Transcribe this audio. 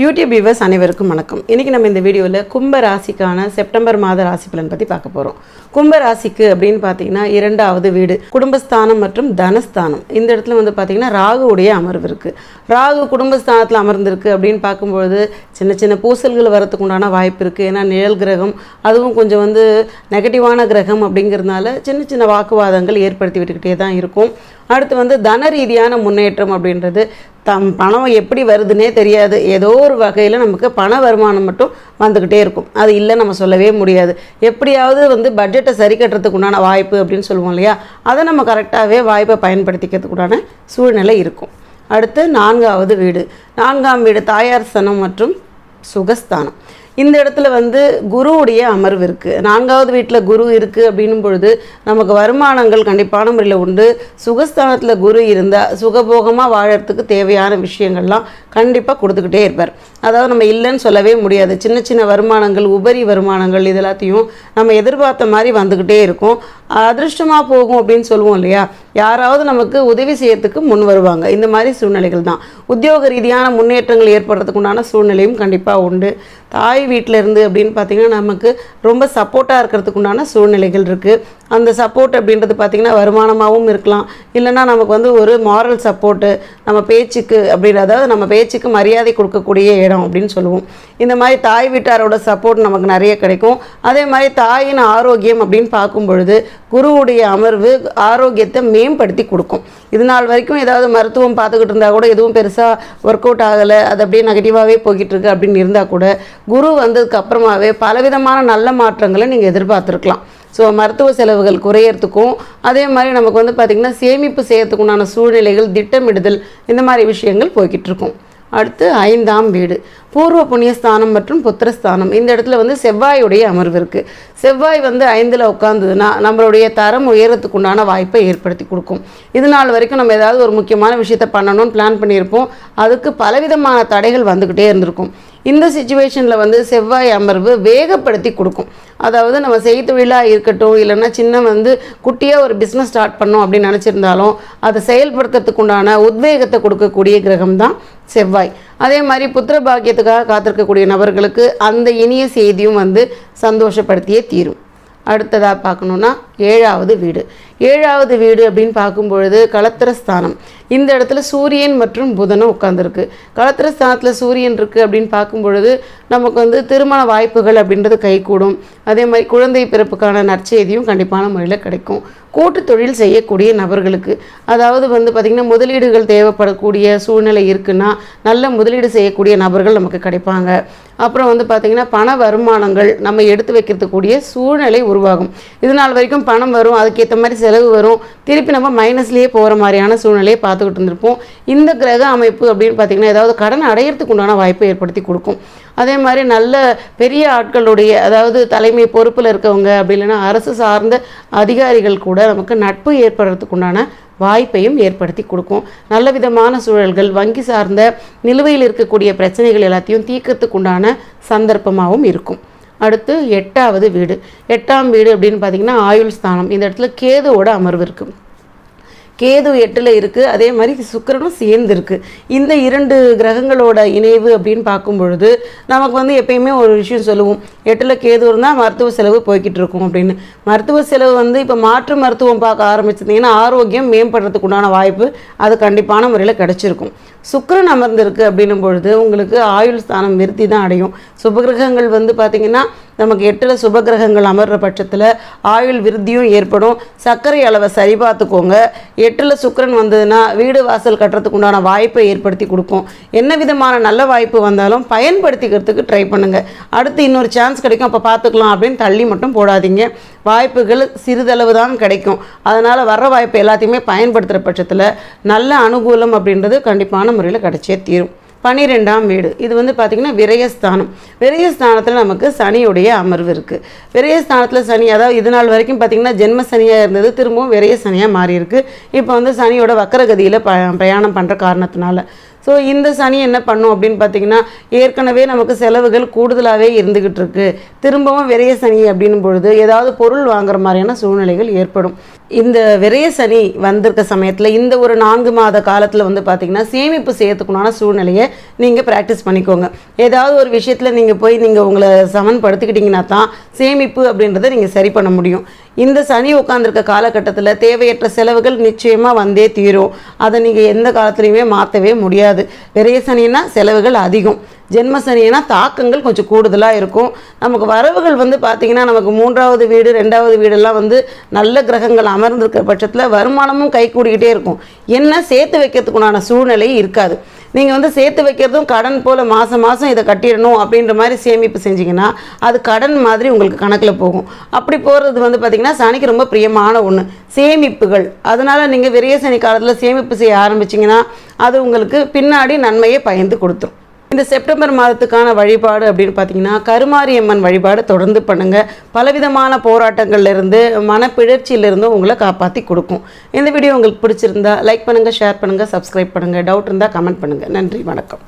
YouTube viewers அனைவருக்கும் வணக்கம். இன்றைக்கி நம்ம இந்த வீடியோவில் கும்ப ராசிக்கான செப்டம்பர் மாத ராசி பலன் பற்றி பார்க்க போகிறோம் கும்ப ராசிக்கு அப்படின்னு பார்த்தீங்கன்னா இரண்டாவது வீடு குடும்பஸ்தானம் மற்றும் தனஸ்தானம். இந்த இடத்துல வந்து பார்த்தீங்கன்னா ராகுவுடைய அமர்வு இருக்குது ராகு குடும்பஸ்தானத்தில் அமர்ந்திருக்கு அப்படின்னு பார்க்கும்பொழுது சின்ன சின்ன பூசல்கள் வரத்துக்கு உண்டான வாய்ப்பு இருக்குது ஏன்னா நிழல் கிரகம் அதுவும் கொஞ்சம் வந்து நெகட்டிவான கிரகம் அப்படிங்கிறதுனால சின்ன சின்ன வாக்குவாதங்கள் ஏற்படுத்தி விட்டுக்கிட்டே தான் இருக்கும். அடுத்து வந்து தன ரீதியான முன்னேற்றம் அப்படின்றது. தம் பணம் எப்படி வருதுன்னே தெரியாது. ஏதோ ஒரு வகையில் நமக்கு பண வருமானம் மட்டும் வந்துக்கிட்டே இருக்கும். அது இல்லை நம்ம சொல்லவே முடியாது. எப்படியாவது வந்து பட்ஜெட்டை சரி கட்டுறதுக்கு உண்டான வாய்ப்பு அப்படின்னு சொல்லுவோம் இல்லையா? அதை நம்ம கரெக்டாகவே வாய்ப்பை பயன்படுத்திக்கிறதுக்கு உண்டான சூழ்நிலை இருக்கும். அடுத்து நான்காவது வீடு. நான்காம் வீடு தாயார் ஸ்தானம் மற்றும் சுகஸ்தானம். இந்த இடத்துல வந்து குருவுடைய அமர்வு இருக்குது நான்காவது வீட்டில் குரு இருக்குது அப்படின்னும் பொழுது நமக்கு வருமானங்கள் கண்டிப்பான முறையில் உண்டு. சுகஸ்தானத்தில் குரு இருந்தால் சுகபோகமாக வாழறதுக்கு தேவையான விஷயங்கள்லாம் கண்டிப்பாக கொடுத்துக்கிட்டே இருப்பார். அதாவது நம்ம இல்லைன்னு சொல்லவே முடியாது. சின்ன சின்ன வருமானங்கள் உபரி வருமானங்கள் இது எல்லாத்தையும் நம்ம எதிர்பார்த்த மாதிரி வந்துக்கிட்டே இருக்கும். அதிர்ஷ்டமாக போகும் அப்படின்னு சொல்லுவோம் இல்லையா? யாராவது நமக்கு உதவி செய்யறதுக்கு முன் வருவாங்க. இந்த மாதிரி சூழ்நிலைகள் தான். உத்தியோக ரீதியான முன்னேற்றங்கள் ஏற்படுறதுக்கு உண்டான சூழ்நிலையும் கண்டிப்பாக உண்டு. தாய் வீட்டில் இருந்து அப்படின்னு பார்த்தீங்கன்னா நமக்கு ரொம்ப சப்போர்ட்டாக இருக்கிறதுக்குண்டான சூழ்நிலைகள் இருக்குது அந்த சப்போர்ட் அப்படின்றது பார்த்திங்கன்னா வருமானமாகவும் இருக்கலாம். இல்லைன்னா நமக்கு வந்து ஒரு மாரல் சப்போர்ட்டு நம்ம பேச்சுக்கு அப்படின்ற அதாவது நம்ம பேச்சுக்கு மரியாதை கொடுக்கக்கூடிய இடம் அப்படின்னு சொல்லுவோம். இந்த மாதிரி தாய் வீட்டாரோட சப்போர்ட் நமக்கு நிறைய கிடைக்கும். அதே மாதிரி தாயின் ஆரோக்கியம் அப்படின்னு பார்க்கும் பொழுது குருவுடைய அமர்வு ஆரோக்கியத்தை மேம்படுத்தி கொடுக்கும். இது நாள் வரைக்கும் ஏதாவது மருத்துவம் பார்த்துக்கிட்டு இருந்தால் கூட எதுவும் பெருசாக ஒர்க் அவுட் ஆகலை அது அப்படியே நெகட்டிவாகவே போய்கிட்டு இருக்கு அப்படின்னு இருந்தால் கூட குரு வந்ததுக்கு அப்புறமாவே பலவிதமான நல்ல மாற்றங்களை நீங்கள் எதிர்பார்த்துருக்கலாம். ஸோ மருத்துவ செலவுகள் குறையறதுக்கும் அதே மாதிரி நமக்கு வந்து பார்த்திங்கன்னா சேமிப்பு செய்யறதுக்குண்டான சூழ்நிலைகள் திட்டமிடுதல் இந்த மாதிரி விஷயங்கள் போய்கிட்டு இருக்கும் அடுத்து ஐந்தாம் வீடு. பூர்வ புண்ணியஸ்தானம் மற்றும் புத்திரஸ்தானம். இந்த இடத்துல வந்து செவ்வாயுடைய அமர்வு இருக்குது செவ்வாய் வந்து ஐந்தில் உட்காந்துதுன்னா நம்மளுடைய தரம் உயரத்துக்கு உண்டான வாய்ப்பை ஏற்படுத்தி கொடுக்கும். இது நாள் வரைக்கும் நம்ம ஏதாவது ஒரு முக்கியமான விஷயத்த பண்ணணும்னு பிளான் பண்ணியிருப்போம். அதுக்கு பலவிதமான தடைகள் வந்துக்கிட்டே இருந்திருக்கும். இந்த சுச்சுவேஷனில் வந்து செவ்வாய் அமர்வு வேகப்படுத்தி கொடுக்கும். அதாவது நம்ம செய்தொழிலாக இருக்கட்டும் இல்லைன்னா சின்ன வந்து குட்டியாக ஒரு பிஸ்னஸ் ஸ்டார்ட் பண்ணோம் அப்படின்னு நினச்சிருந்தாலும் அதை செயல்படுத்துறதுக்கு உண்டான உத்வேகத்தை கொடுக்கக்கூடிய கிரகம் தான் செவ்வாய். அதே மாதிரி புத்திர பாக்கியத்துக்காக காத்திருக்கக்கூடிய நபர்களுக்கு அந்த இனிய செய்தியும் வந்து சந்தோஷப்படுத்தியே தீரும். அடுத்ததாக பார்க்கணுன்னா ஏழாவது வீடு. ஏழாவது வீடு அப்படின்னு பார்க்கும் பொழுது கலத்திரஸ்தானம். இந்த இடத்துல சூரியன் மற்றும் புதனும் உட்காந்துருக்கு கலத்திரஸ்தானத்தில் சூரியன் இருக்குது அப்படின்னு பார்க்கும் பொழுது நமக்கு வந்து திருமண வாய்ப்புகள் அப்படின்றது கைகூடும். அதே மாதிரி குழந்தை பிறப்புக்கான நற்செய்தியும் கண்டிப்பான முறையில் கிடைக்கும். கூட்டு தொழில் செய்யக்கூடிய நபர்களுக்கு அதாவது வந்து பார்த்திங்கன்னா முதலீடுகள் தேவைப்படக்கூடிய சூழ்நிலை இருக்குன்னா நல்ல முதலீடு செய்யக்கூடிய நபர்கள் நமக்கு கிடைப்பாங்க. அப்புறம் வந்து பார்த்திங்கன்னா பண வருமானங்கள் நம்ம எடுத்து வைக்கிறதுக்கூடிய சூழ்நிலை உருவாகும். இது நாள் வரைக்கும் பணம் வரும் அதுக்கேற்ற மாதிரி செலவு வரும். திருப்பி நம்ம மைனஸ்லேயே போகிற மாதிரியான சூழ்நிலையை பார்த்துக்கிட்டு இருந்திருப்போம். இந்த கிரக அமைப்பு அப்படின்னு பார்த்திங்கன்னா ஏதாவது கடன் அடையிறதுக்கு உண்டான வாய்ப்பை ஏற்படுத்தி கொடுக்கும். அதே மாதிரி நல்ல பெரிய ஆட்களுடைய அதாவது தலைமை பொறுப்பில் இருக்கவங்க அப்படி இல்லைன்னா அரசு சார்ந்த அதிகாரிகள் கூட நமக்கு நட்பு ஏற்படுறதுக்கு உண்டான வாய்ப்பையும் ஏற்படுத்தி கொடுக்கும். நல்ல விதமான சூழல்கள் வங்கி சார்ந்த நிலுவையில் இருக்கக்கூடிய பிரச்சனைகள் எல்லாத்தையும் தீர்க்கறதுக்கு உண்டான சந்தர்ப்பமாகவும் இருக்கும். அடுத்து எட்டாவது வீடு. எட்டாம் வீடு அப்படின்னு பார்த்தீங்கன்னா ஆயுள் ஸ்தானம். இந்த இடத்துல கேதுவோட அமர்வு இருக்குது கேது எட்டில் இருக்குது அதே மாதிரி சுக்கிரனும் சேர்ந்து இருக்குது இந்த இரண்டு கிரகங்களோட இணைவு அப்படின்னு பார்க்கும் பொழுது நமக்கு வந்து எப்பயுமே ஒரு விஷயம் சொல்லுவோம். எட்டில் கேது இருந்தால் மருத்துவ செலவு போய்கிட்டு இருக்கும் அப்படின்னு. மருத்துவ செலவு வந்து இப்போ மாற்று மருத்துவம் பார்க்க ஆரம்பிச்சிருந்தீங்கன்னா ஆரோக்கியம் மேம்படுறதுக்கு உண்டான வாய்ப்பு அது கண்டிப்பான முறையில் கிடச்சிருக்கும். சுக்கிரன் அமர்ந்திருக்கு அப்படின்னும் பொழுது உங்களுக்கு ஆயுள் ஸ்தானம் விருத்தி தான் அடையும். சுபகிரகங்கள் வந்து பார்த்திங்கன்னா நமக்கு எட்டில் சுபகிரகங்கள் அமர்ற பட்சத்தில் ஆயுள் விருத்தியும் ஏற்படும். சர்க்கரை அளவை சரி பார்த்துக்கோங்க. எட்டில் சுக்கிரன் வந்ததுன்னா வீடு வாசல் கட்டுறதுக்கு உண்டான வாய்ப்பை ஏற்படுத்தி கொடுக்கும். என்ன விதமான நல்ல வாய்ப்பு வந்தாலும் பயன்படுத்திக்கிறதுக்கு ட்ரை பண்ணுங்கள் அடுத்து இன்னொரு சான்ஸ் கிடைக்கும். அப்போ பார்த்துக்கலாம் அப்படின்னு தள்ளி மட்டும் போடாதீங்க. வாய்ப்புகள் சிறிதளவு தான் கிடைக்கும். அதனால் வர்ற வாய்ப்பு எல்லாத்தையுமே பயன்படுத்துகிற பட்சத்தில் நல்ல அனுகூலம் அப்படின்றது கண்டிப்பான முறையில் கிடைச்சே தீரும். பனிரெண்டாம் வீடு. இது வந்து பார்த்திங்கன்னா விரயஸ்தானம். விரயஸ்தானத்தில் நமக்கு சனியுடைய அமர்வு இருக்குது விரயஸ்தானத்தில் சனி அதாவது இது நாள் வரைக்கும் பார்த்திங்கன்னா ஜென்ம சனியாக இருந்தது திரும்பவும் விரய சனியாக மாறியிருக்கு. இப்போ வந்து சனியோட வக்கரகதியில் ப பிரயாணம் பண்ணுற காரணத்தினால. ஸோ இந்த சனி என்ன பண்ணும் அப்படின்னு பார்த்தீங்கன்னா ஏற்கனவே நமக்கு செலவுகள் கூடுதலாகவே இருந்துக்கிட்டு இருக்கு. திரும்பவும் விரைய சனி அப்படின்னும் பொழுது ஏதாவது பொருள் வாங்குற மாதிரியான சூழ்நிலைகள் ஏற்படும். இந்த விரைய சனி வந்திருக்க சமயத்தில் இந்த ஒரு நான்கு மாத காலத்தில் வந்து பார்த்தீங்கன்னா சேமிப்பு செய்யறதுக்குனான சூழ்நிலையை நீங்கள் ப்ராக்டிஸ் பண்ணிக்கோங்க. ஏதாவது ஒரு விஷயத்தில் நீங்கள் போய் நீங்கள் உங்களை சமன்படுத்திக்கிட்டிங்கன்னா தான் சேமிப்பு அப்படின்றத நீங்கள் சரி பண்ண முடியும். இந்த சனி உட்காந்துருக்க காலகட்டத்தில் தேவையற்ற செலவுகள் நிச்சயமாக வந்தே தீரும். அதை நீங்கள் எந்த காலத்துலையுமே மாற்றவே முடியாது. பெரிய சனின்னா செலவுகள் அதிகம். ஜென்ம சனினா தாக்கங்கள் கொஞ்சம் கூடுதலாக இருக்கும். நமக்கு வரவுகள் வந்து பார்த்திங்கன்னா நமக்கு மூன்றாவது வீடு ரெண்டாவது வீடெல்லாம் வந்து நல்ல கிரகங்கள் அமர்ந்திருக்கிற பட்சத்தில் வருமானமும் கை கூடிக்கிட்டே இருக்கும். என்ன சேர்த்து வைக்கிறதுக்குண்டான சூழ்நிலை இருக்காது. நீங்கள் வந்து சேர்த்து வைக்கிறதும் கடன் போல் மாதம் மாதம் இதை கட்டிடணும் அப்படின்ற மாதிரி சேமிப்பு செஞ்சிங்கன்னா அது கடன் மாதிரி உங்களுக்கு கணக்கில் போகும். அப்படி போகிறது வந்து பார்த்திங்கன்னா சனிக்கு ரொம்ப பிரியமான ஒன்று சேமிப்புகள். அதனால் நீங்கள் விரைய சனி காலத்தில் சேமிப்பு செய்ய ஆரம்பிச்சிங்கன்னா அது உங்களுக்கு பின்னாடி நன்மையை பயந்து கொடுத்துரும். இந்த செப்டம்பர் மாதத்துக்கான வழிபாடு அப்படின்னு பார்த்தீங்கன்னா கருமாரியம்மன் வழிபாடு தொடர்ந்து பண்ணுங்கள் பலவிதமான போராட்டங்கள்லேருந்து மனப்பிழற்சியிலிருந்தும் உங்களை காப்பாற்றி கொடுக்கும். இந்த வீடியோ உங்களுக்கு பிடிச்சிருந்தா லைக் பண்ணுங்கள் ஷேர் பண்ணுங்கள் சப்ஸ்கிரைப் பண்ணுங்கள் டவுட் இருந்தால் கமெண்ட் பண்ணுங்கள் நன்றி வணக்கம்.